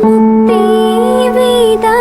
മുക്തി വേദാ